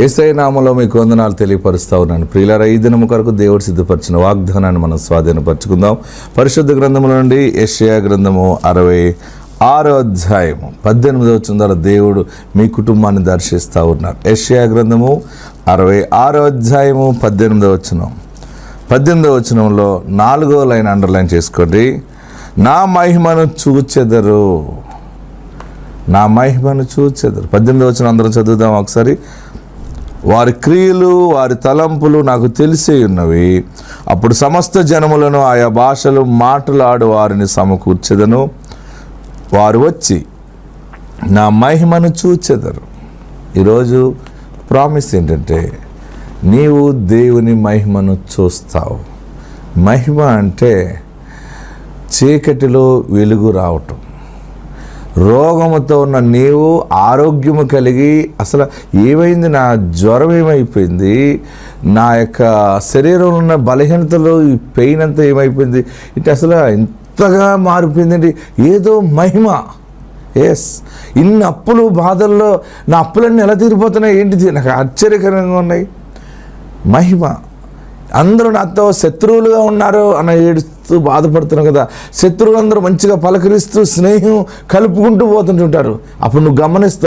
ఏసై నామంలో మీకు వందనాలు తెలియపరుస్తా ఉన్నాను ప్రియులారా ఈ దినము కొరకు దేవుడు సిద్ధపరిచిన వాగ్దానాన్ని మనం స్వాధీనపరచుకుందాం. పరిశుద్ధ గ్రంథముల నుండి ఏషియా గ్రంథము అరవై ఆరో అధ్యాయము. పద్దెనిమిదవ వచ్చిన దేవుడు మీ కుటుంబాన్ని దర్శిస్తూ ఉన్నారు. ఏషియా గ్రంథము అరవై ఆరో అధ్యాయము పద్దెనిమిదవ వచనం. పద్దెనిమిదవ వచనంలో నాలుగో లైన్ అండర్లైన్ చేసుకోండి. నా మహిమను చూచెదరు. నా మహిమను చూచెదరు. పద్దెనిమిది వచ్చిన అందరం చదువుదాం ఒకసారి. వారి క్రియలు వారి తలంపులు నాకు తెలిసే ఉన్నవి. అప్పుడు సమస్త జనములను ఆయా భాషలు మాటలాడు వారిని సమకూర్చెదను. వారు వచ్చి నా మహిమను చూచెదరు. ఈరోజు ప్రామిస్ ఏంటంటే నీవు దేవుని మహిమను చూస్తావు. మహిమ అంటే చీకటిలో వెలుగు రావటం. రోగముతో ఉన్న నీవు ఆరోగ్యము కలిగి అసలు ఏమైంది? నా జ్వరం ఏమైపోయింది? నా యొక్క శరీరంలో ఉన్న బలహీనతలో ఈ పెయిన్ అంతా ఏమైపోయింది? ఇటు అసలు ఇంతగా మారిపోయిందండి ఏదో మహిమ. ఎస్ ఇన్ని అప్పులు బాధల్లో నా అప్పులన్నీ ఎలా తీరిపోతున్నాయి? ఏంటిది? నాకు ఆశ్చర్యకరంగా ఉన్నాయి. మహిమ. అందరూ నాతో శత్రువులుగా ఉన్నారు అని ఏడుస్తూ బాధపడుతున్నావు కదా. శత్రువులందరూ మంచిగా పలకరిస్తూ స్నేహం కలుపుకుంటూ పోతుంటుంటారు. అప్పుడు నువ్వు గమనిస్తావు